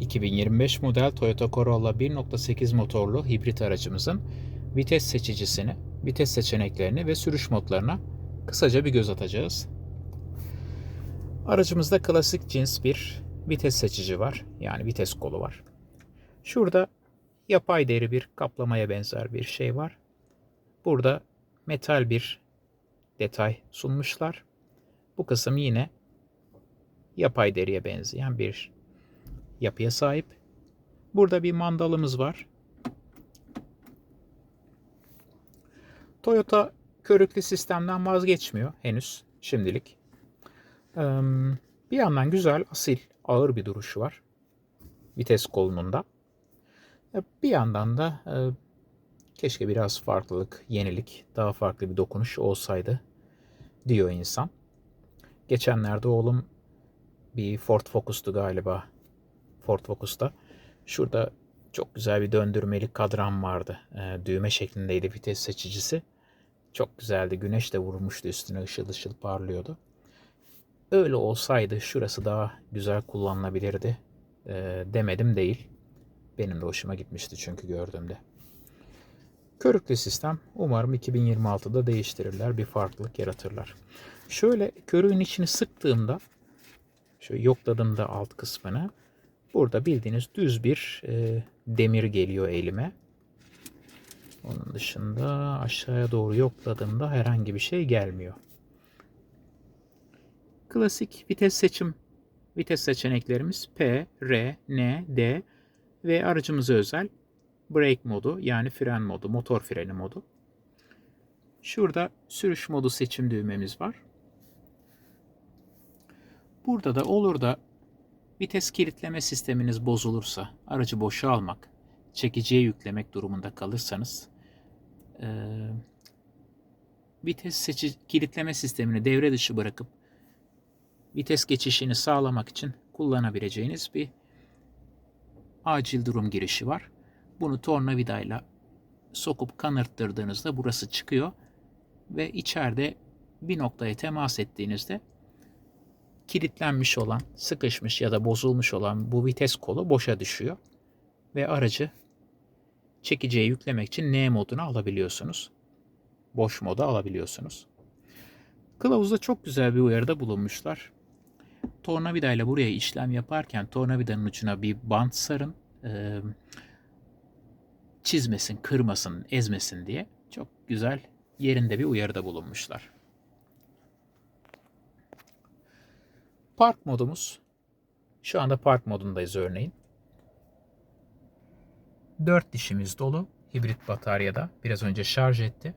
2025 model Toyota Corolla 1.8 motorlu hibrit aracımızın vites seçicisini, vites seçeneklerini ve sürüş modlarına kısaca bir göz atacağız. Aracımızda klasik cins bir vites seçici var. Yani vites kolu var. Şurada yapay deri bir kaplamaya benzer bir şey var. Burada metal bir detay sunmuşlar. Bu kısım yine yapay deriye benzeyen bir yapıya sahip. Burada bir mandalımız var. Toyota körüklü sistemden vazgeçmiyor henüz şimdilik. Bir yandan güzel, asil, ağır bir duruşu var. Vites kolunun da. Ee, Bir yandan da e, keşke biraz farklılık, yenilik, daha farklı bir dokunuş olsaydı diyor insan. Geçenlerde oğlum bir Ford Focus'tu galiba. Ford Focus'ta. Şurada çok güzel bir döndürmeli kadran vardı. Ee, düğme şeklindeydi vites seçicisi. Çok güzeldi. Güneş de vurmuştu üstüne ışıl ışıl parlıyordu. Öyle olsaydı şurası daha güzel kullanılabilirdi ee, demedim değil. Benim de hoşuma gitmişti çünkü gördüğümde. Körüklü sistem umarım 2026'da değiştirirler, bir farklılık yaratırlar. Şöyle körüğün içini sıktığımda, şöyle yokladığımda alt kısmını, burada bildiğiniz düz bir e, demir geliyor elime. Onun dışında aşağıya doğru yokladığımda herhangi bir şey gelmiyor. Klasik vites seçim vites seçeneklerimiz P, R, N, D ve aracımıza özel brake modu yani fren modu, motor freni modu. Şurada sürüş modu seçim düğmemiz var. Burada da olur da vites kilitleme sisteminiz bozulursa, aracı boşa almak, çekiciye yüklemek durumunda kalırsanız e, vites seçi kilitleme sistemini devre dışı bırakıp vites geçişini sağlamak için kullanabileceğiniz bir acil durum girişi var. Bunu tornavidayla sokup kanırttırdığınızda burası çıkıyor ve içeride bir noktaya temas ettiğinizde kilitlenmiş olan, sıkışmış ya da bozulmuş olan bu vites kolu boşa düşüyor ve aracı çekiciye yüklemek için N moduna alabiliyorsunuz. Boş moda alabiliyorsunuz. Kılavuzda çok güzel bir uyarıda bulunmuşlar. Tornavidayla buraya işlem yaparken tornavidanın ucuna bir bant sarın. Ee, çizmesin, kırmasın, ezmesin diye çok güzel yerinde bir uyarıda bulunmuşlar. Park modumuz. Şu anda park modundayız örneğin. 4 dişimiz dolu. Hibrit bataryada. Biraz önce şarj etti.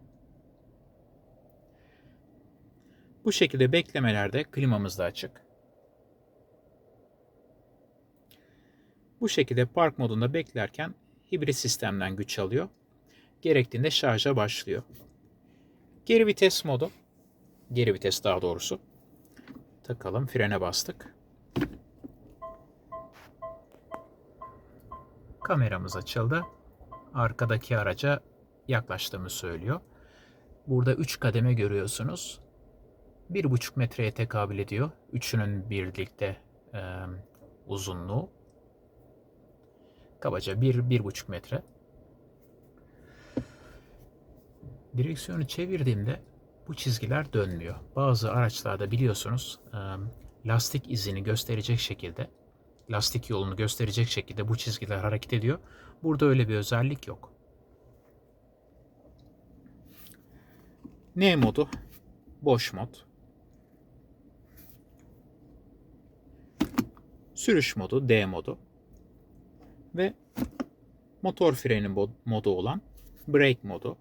Bu şekilde beklemelerde klimamız da açık. Bu şekilde park modunda beklerken hibrit sistemden güç alıyor. Gerektiğinde şarja başlıyor. Geri vites modu. Geri vites daha doğrusu. Takalım frene bastık. Kameramız açıldı. Arkadaki araca yaklaştığımı söylüyor. Burada 3 kademe görüyorsunuz. 1,5 metreye tekabül ediyor. Üçünün birlikte e, uzunluğu. Kabaca 1-1,5 metre. Direksiyonu çevirdiğimde bu çizgiler dönmüyor. Bazı araçlarda biliyorsunuz lastik izini gösterecek şekilde, lastik yolunu gösterecek şekilde bu çizgiler hareket ediyor. Burada öyle bir özellik yok. N modu, boş mod. Sürüş modu, D modu. Ve motor freni modu olan brake modu.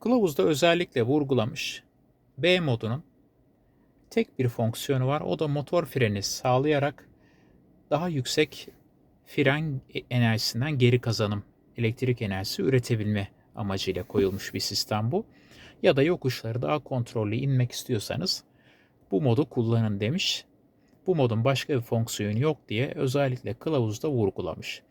Kılavuzda özellikle vurgulamış B modunun tek bir fonksiyonu var. O da motor freni sağlayarak daha yüksek fren enerjisinden geri kazanım, elektrik enerjisi üretebilme amacıyla koyulmuş bir sistem bu. Ya da yokuşları daha kontrollü inmek istiyorsanız bu modu kullanın demiş. Bu modun başka bir fonksiyonu yok diye özellikle kılavuzda vurgulamış.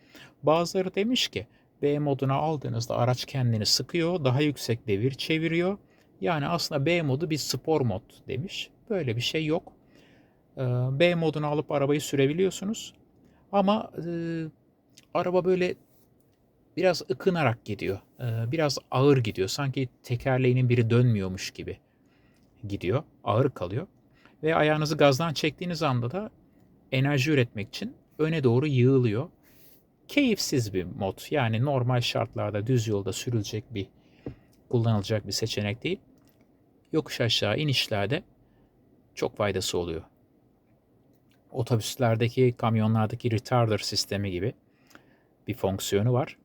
Bazıları demiş ki B moduna aldığınızda araç kendini sıkıyor, daha yüksek devir çeviriyor. Yani aslında B modu bir spor mod demiş. Böyle bir şey yok. Ee, B modunu alıp arabayı sürebiliyorsunuz. Ama e, araba böyle biraz ıkınarak gidiyor. E, biraz ağır gidiyor. Sanki tekerleğinin biri dönmüyormuş gibi gidiyor. Ağır kalıyor. Ve ayağınızı gazdan çektiğiniz anda da enerji üretmek için öne doğru yığılıyor. Keyifsiz bir mod. Yani normal şartlarda düz yolda sürülecek bir kullanılacak bir seçenek değil. Yokuş aşağı inişlerde çok faydası oluyor. Otobüslerdeki, kamyonlardaki retarder sistemi gibi bir fonksiyonu var.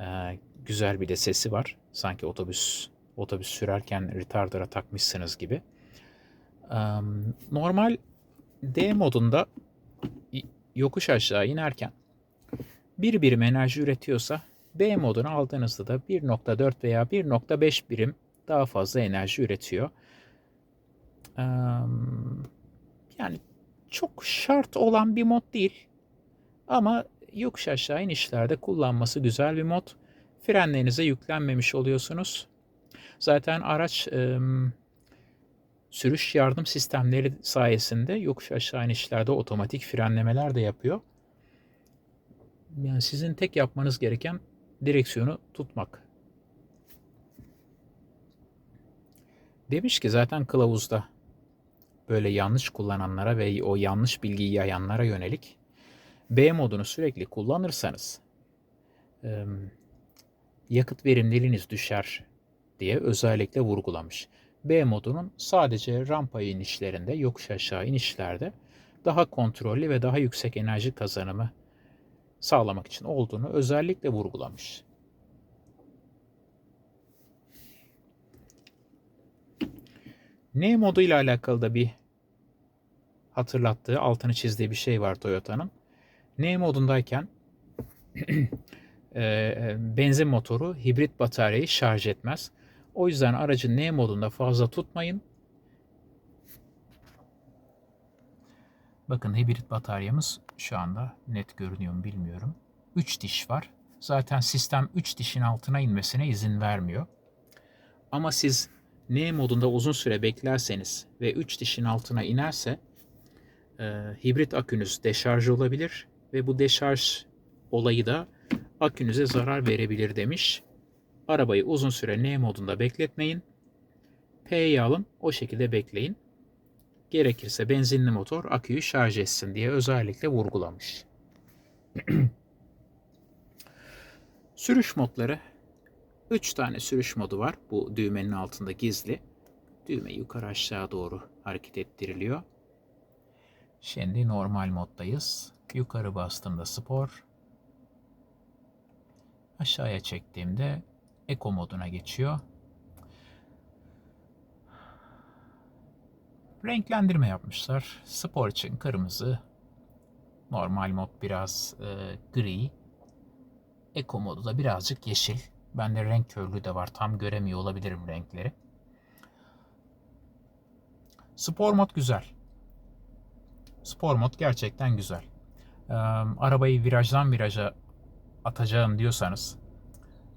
Ee, güzel bir de sesi var. Sanki otobüs otobüs sürerken retarder'a takmışsınız gibi. Ee, normal D modunda yokuş aşağı inerken bir birim enerji üretiyorsa B modunu aldığınızda da 1.4 veya 1.5 birim daha fazla enerji üretiyor. Yani çok şart olan bir mod değil. Ama yokuş aşağı inişlerde kullanması güzel bir mod. Frenlerinize yüklenmemiş oluyorsunuz. Zaten araç sürüş yardım sistemleri sayesinde yokuş aşağı inişlerde otomatik frenlemeler de yapıyor. Yani sizin tek yapmanız gereken direksiyonu tutmak. Demiş ki zaten kılavuzda böyle yanlış kullananlara ve o yanlış bilgiyi yayanlara yönelik B modunu sürekli kullanırsanız yakıt verimliliğiniz düşer diye özellikle vurgulamış. B modunun sadece rampa inişlerinde, yokuş aşağı inişlerde daha kontrollü ve daha yüksek enerji kazanımı sağlamak için olduğunu özellikle vurgulamış. N modu ile alakalı da bir hatırlattığı, altını çizdiği bir şey var Toyota'nın. N modundayken e, benzin motoru hibrit bataryayı şarj etmez. O yüzden aracı N modunda fazla tutmayın. Bakın hibrit bataryamız şu anda net görünüyor mu bilmiyorum. 3 diş var. Zaten sistem 3 dişin altına inmesine izin vermiyor. Ama siz N modunda uzun süre beklerseniz ve 3 dişin altına inerse e, hibrit akünüz deşarj olabilir ve bu deşarj olayı da akünüze zarar verebilir demiş. Arabayı uzun süre N modunda bekletmeyin. P'yi alın o şekilde bekleyin. Gerekirse benzinli motor aküyü şarj etsin diye özellikle vurgulamış. sürüş modları 3 tane sürüş modu var. Bu düğmenin altında gizli. Düğme yukarı aşağı doğru hareket ettiriliyor. Şimdi normal moddayız. Yukarı bastığımda spor. Aşağıya çektiğimde Eco moduna geçiyor. Renklendirme yapmışlar. Spor için kırmızı. Normal mod biraz e, gri. Eco modu da birazcık yeşil. Bende renk körlüğü de var. Tam göremiyor olabilirim renkleri. Spor mod güzel. Spor mod gerçekten güzel. Ee, arabayı virajdan viraja atacağım diyorsanız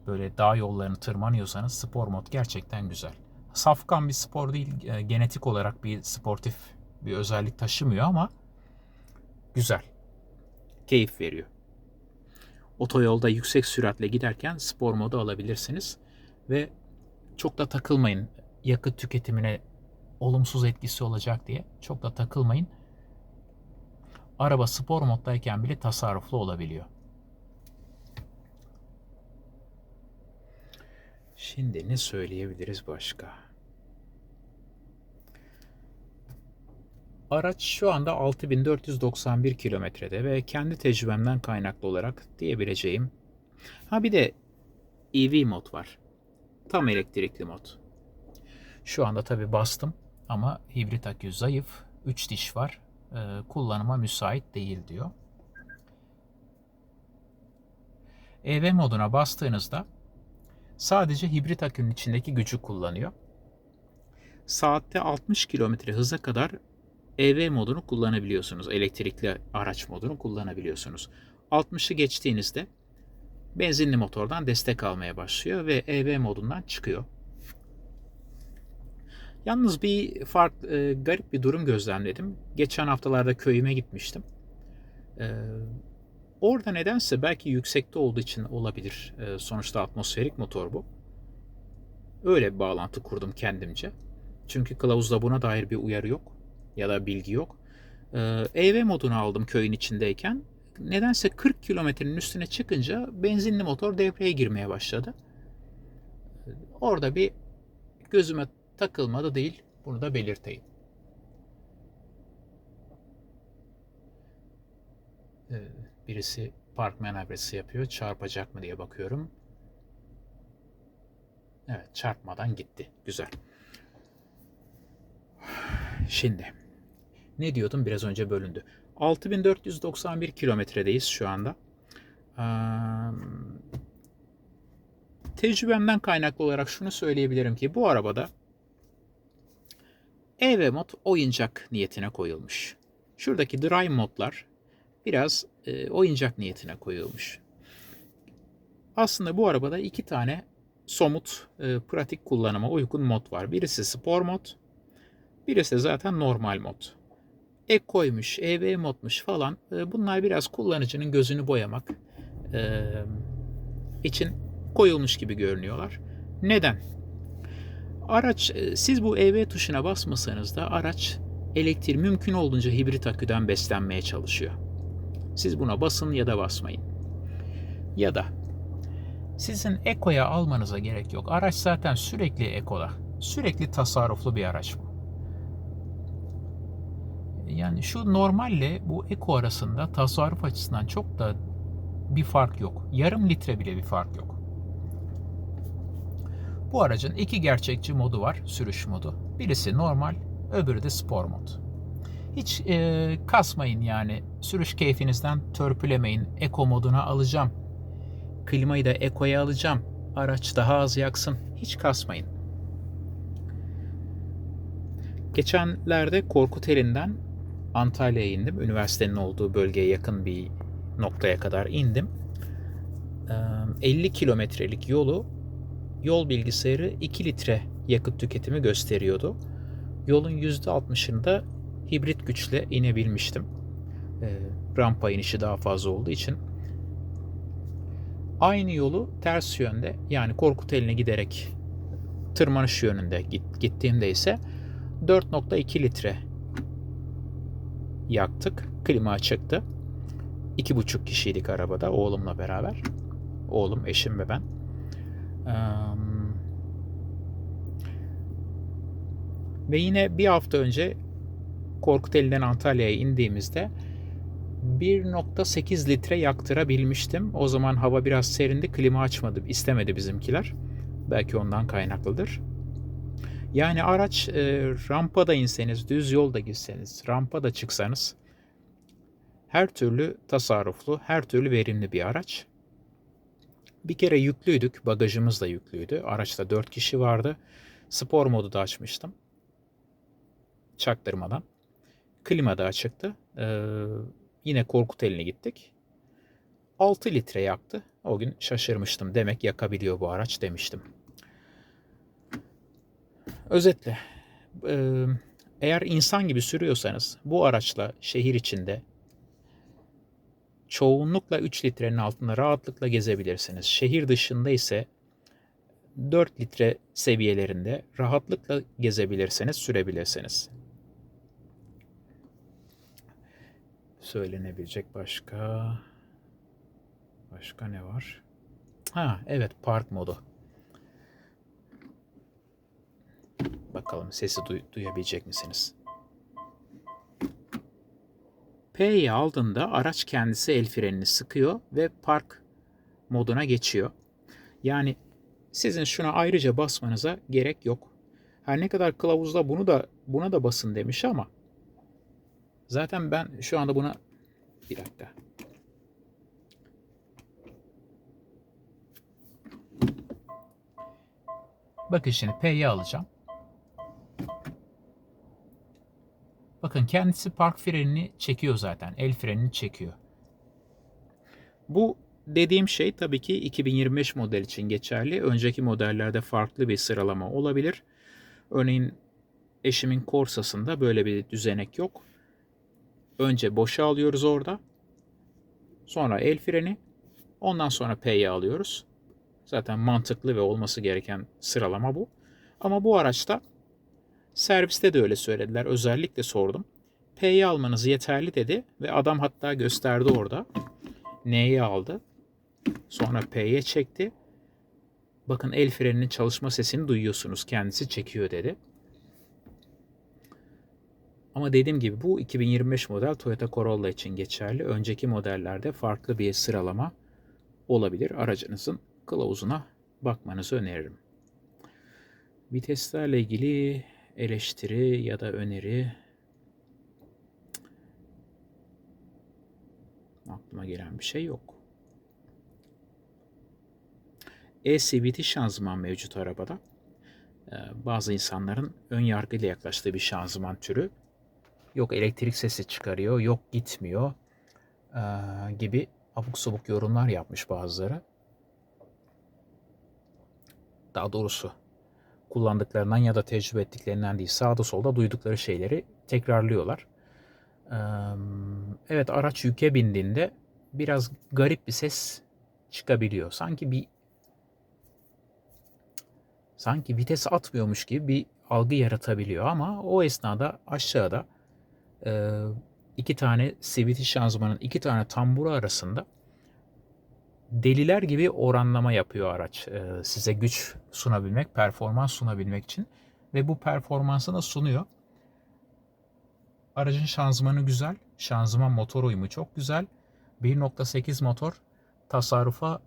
böyle dağ yollarını tırmanıyorsanız spor mod gerçekten güzel. Safkan bir spor değil, e, genetik olarak bir sportif bir özellik taşımıyor ama güzel. Keyif veriyor. Otoyolda yüksek süratle giderken spor modu alabilirsiniz ve çok da takılmayın yakıt tüketimine olumsuz etkisi olacak diye çok da takılmayın. Araba spor moddayken bile tasarruflu olabiliyor. Şimdi ne söyleyebiliriz başka? Araç şu anda 6491 kilometrede ve kendi tecrübemden kaynaklı olarak diyebileceğim. Ha bir de EV mod var. Tam elektrikli mod. Şu anda tabi bastım ama hibrit akü zayıf. 3 diş var. Ee, kullanıma müsait değil diyor. EV moduna bastığınızda sadece hibrit akünün içindeki gücü kullanıyor. Saatte 60 km hıza kadar EV modunu kullanabiliyorsunuz. Elektrikli araç modunu kullanabiliyorsunuz. 60'ı geçtiğinizde benzinli motordan destek almaya başlıyor ve EV modundan çıkıyor. Yalnız bir fark, e, garip bir durum gözlemledim. Geçen haftalarda köyüme gitmiştim. E, Orada nedense belki yüksekte olduğu için olabilir. Ee, sonuçta atmosferik motor bu. Öyle bir bağlantı kurdum kendimce. Çünkü kılavuzda buna dair bir uyarı yok ya da bilgi yok. Ee, EV modunu aldım köyün içindeyken. Nedense 40 kilometrenin üstüne çıkınca benzinli motor devreye girmeye başladı. Orada bir gözüme takılmadı değil. Bunu da belirteyim. Ee, birisi park manevrası yapıyor. Çarpacak mı diye bakıyorum. Evet çarpmadan gitti. Güzel. Şimdi ne diyordum biraz önce bölündü. 6491 kilometredeyiz şu anda. Tecrübemden kaynaklı olarak şunu söyleyebilirim ki bu arabada EV mod oyuncak niyetine koyulmuş. Şuradaki drive modlar biraz e, oyuncak niyetine koyulmuş. Aslında bu arabada iki tane somut, e, pratik kullanıma uygun mod var. Birisi spor mod, birisi zaten normal mod. Ek koymuş, EV modmuş falan. E, bunlar biraz kullanıcının gözünü boyamak e, için koyulmuş gibi görünüyorlar. Neden? Araç, e, siz bu EV tuşuna basmasanız da araç elektrik mümkün olduğunca hibrit aküden beslenmeye çalışıyor. Siz buna basın ya da basmayın. Ya da sizin Eko'ya almanıza gerek yok. Araç zaten sürekli Eko'da. Sürekli tasarruflu bir araç bu. Yani şu normalle bu Eko arasında tasarruf açısından çok da bir fark yok. Yarım litre bile bir fark yok. Bu aracın iki gerçekçi modu var, sürüş modu. Birisi normal, öbürü de spor mod. Hiç e, kasmayın yani, sürüş keyfinizden törpülemeyin. Eko moduna alacağım, klimayı da ekoya alacağım, araç daha az yaksın. Hiç kasmayın. Geçenlerde Korkuteli'nden Antalya'ya indim. Üniversitenin olduğu bölgeye yakın bir noktaya kadar indim. 50 kilometrelik yolu yol bilgisayarı 2 litre yakıt tüketimi gösteriyordu. Yolun %60'ında hibrit güçle inebilmiştim. Rampa inişi daha fazla olduğu için. Aynı yolu ters yönde yani Korkuteli'ne giderek tırmanış yönünde gittiğimde ise 4.2 litre yaktık. Klima çıktı. İki buçuk kişiydik arabada oğlumla beraber. Oğlum, eşim ve ben. Ve yine bir hafta önce Korkuteli'den Antalya'ya indiğimizde 1.8 litre yaktırabilmiştim. O zaman hava biraz serindi. Klima açmadı. istemedi bizimkiler. Belki ondan kaynaklıdır. Yani araç e, rampada inseniz, düz yolda gitseniz, rampada çıksanız her türlü tasarruflu, her türlü verimli bir araç. Bir kere yüklüydük, bagajımız da yüklüydü. Araçta 4 kişi vardı. Spor modu da açmıştım. Çaktırmadan. Klima da açıktı. Ee, yine Korkuteli'ne gittik. 6 litre yaktı. O gün şaşırmıştım. Demek yakabiliyor bu araç demiştim. Özetle eğer insan gibi sürüyorsanız bu araçla şehir içinde çoğunlukla 3 litrenin altında rahatlıkla gezebilirsiniz. Şehir dışında ise 4 litre seviyelerinde rahatlıkla gezebilirsiniz, sürebilirsiniz. Söylenebilecek başka başka ne var? Ha evet park modu. Bakalım sesi duy duyabilecek misiniz? P'yi aldığında araç kendisi el frenini sıkıyor ve park moduna geçiyor. Yani sizin şuna ayrıca basmanıza gerek yok. Her ne kadar kılavuzda bunu da buna da basın demiş ama zaten ben şu anda buna bir dakika. Bakın şimdi P'yi alacağım. Bakın kendisi park frenini çekiyor zaten. El frenini çekiyor. Bu dediğim şey tabii ki 2025 model için geçerli. Önceki modellerde farklı bir sıralama olabilir. Örneğin eşimin Corsa'sında böyle bir düzenek yok. Önce boşa alıyoruz orada. Sonra el freni. Ondan sonra P'yi alıyoruz. Zaten mantıklı ve olması gereken sıralama bu. Ama bu araçta serviste de öyle söylediler. Özellikle sordum. P'yi almanız yeterli dedi ve adam hatta gösterdi orada. N'yi aldı. Sonra P'ye çekti. Bakın el freninin çalışma sesini duyuyorsunuz. Kendisi çekiyor dedi. Ama dediğim gibi bu 2025 model Toyota Corolla için geçerli. Önceki modellerde farklı bir sıralama olabilir. Aracınızın kılavuzuna bakmanızı öneririm. Viteslerle ilgili eleştiri ya da öneri aklıma gelen bir şey yok. E-CVT şanzıman mevcut arabada. Ee, bazı insanların ön yargıyla yaklaştığı bir şanzıman türü. Yok elektrik sesi çıkarıyor, yok gitmiyor ee, gibi abuk sabuk yorumlar yapmış bazıları. Daha doğrusu kullandıklarından ya da tecrübe ettiklerinden değil sağda solda duydukları şeyleri tekrarlıyorlar. Evet araç yüke bindiğinde biraz garip bir ses çıkabiliyor. Sanki bir sanki vites atmıyormuş gibi bir algı yaratabiliyor ama o esnada aşağıda e, iki tane CVT şanzımanın iki tane tamburu arasında deliler gibi oranlama yapıyor araç. E, size güç sunabilmek, performans sunabilmek için ve bu performansı da sunuyor. Aracın şanzımanı güzel. Şanzıman motor uyumu çok güzel. 1.8 motor tasarrufa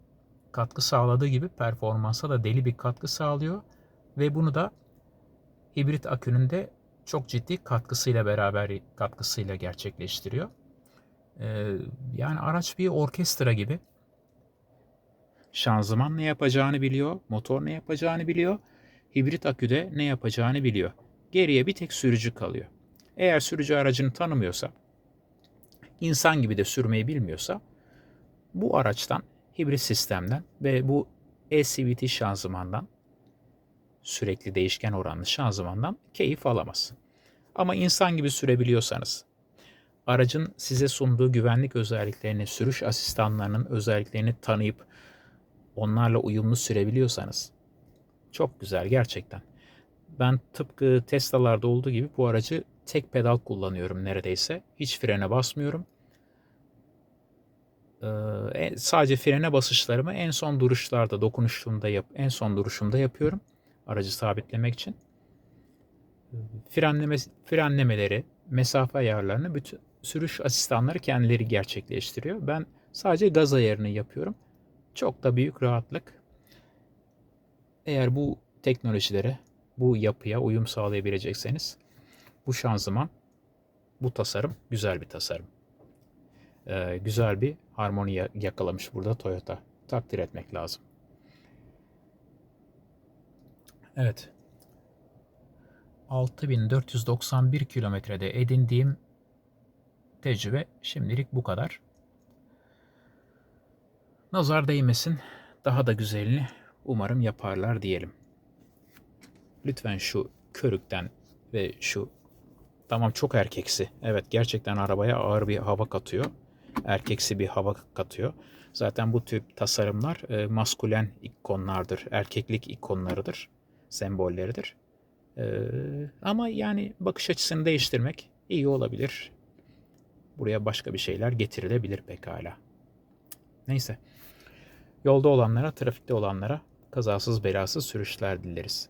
katkı sağladığı gibi performansa da deli bir katkı sağlıyor. Ve bunu da hibrit akünün de çok ciddi katkısıyla beraber katkısıyla gerçekleştiriyor. Ee, yani araç bir orkestra gibi. Şanzıman ne yapacağını biliyor, motor ne yapacağını biliyor, hibrit aküde ne yapacağını biliyor. Geriye bir tek sürücü kalıyor. Eğer sürücü aracını tanımıyorsa, insan gibi de sürmeyi bilmiyorsa bu araçtan, hibrit sistemden ve bu e-CVT şanzımandan sürekli değişken oranlı şanzımandan keyif alamaz. Ama insan gibi sürebiliyorsanız, aracın size sunduğu güvenlik özelliklerini, sürüş asistanlarının özelliklerini tanıyıp onlarla uyumlu sürebiliyorsanız çok güzel gerçekten. Ben tıpkı Tesla'larda olduğu gibi bu aracı tek pedal kullanıyorum neredeyse. Hiç frene basmıyorum. Ee, sadece frene basışlarımı en son duruşlarda, dokunuşumda yap, en son duruşumda yapıyorum. Aracı sabitlemek için. Frenleme, frenlemeleri, mesafe ayarlarını bütün sürüş asistanları kendileri gerçekleştiriyor. Ben sadece gaz ayarını yapıyorum. Çok da büyük rahatlık. Eğer bu teknolojilere, bu yapıya uyum sağlayabilecekseniz bu şanzıman, bu tasarım güzel bir tasarım. Ee, güzel bir harmoni yakalamış burada Toyota. Takdir etmek lazım. Evet. 6491 kilometrede edindiğim tecrübe şimdilik bu kadar. Nazar değmesin. Daha da güzelini umarım yaparlar diyelim. Lütfen şu körükten ve şu tamam çok erkeksi. Evet gerçekten arabaya ağır bir hava katıyor. Erkeksi bir hava katıyor. Zaten bu tip tasarımlar e, maskülen ikonlardır. Erkeklik ikonlarıdır. Sembolleridir. E, ama yani bakış açısını değiştirmek iyi olabilir. Buraya başka bir şeyler getirilebilir pekala. Neyse. Yolda olanlara, trafikte olanlara kazasız belasız sürüşler dileriz.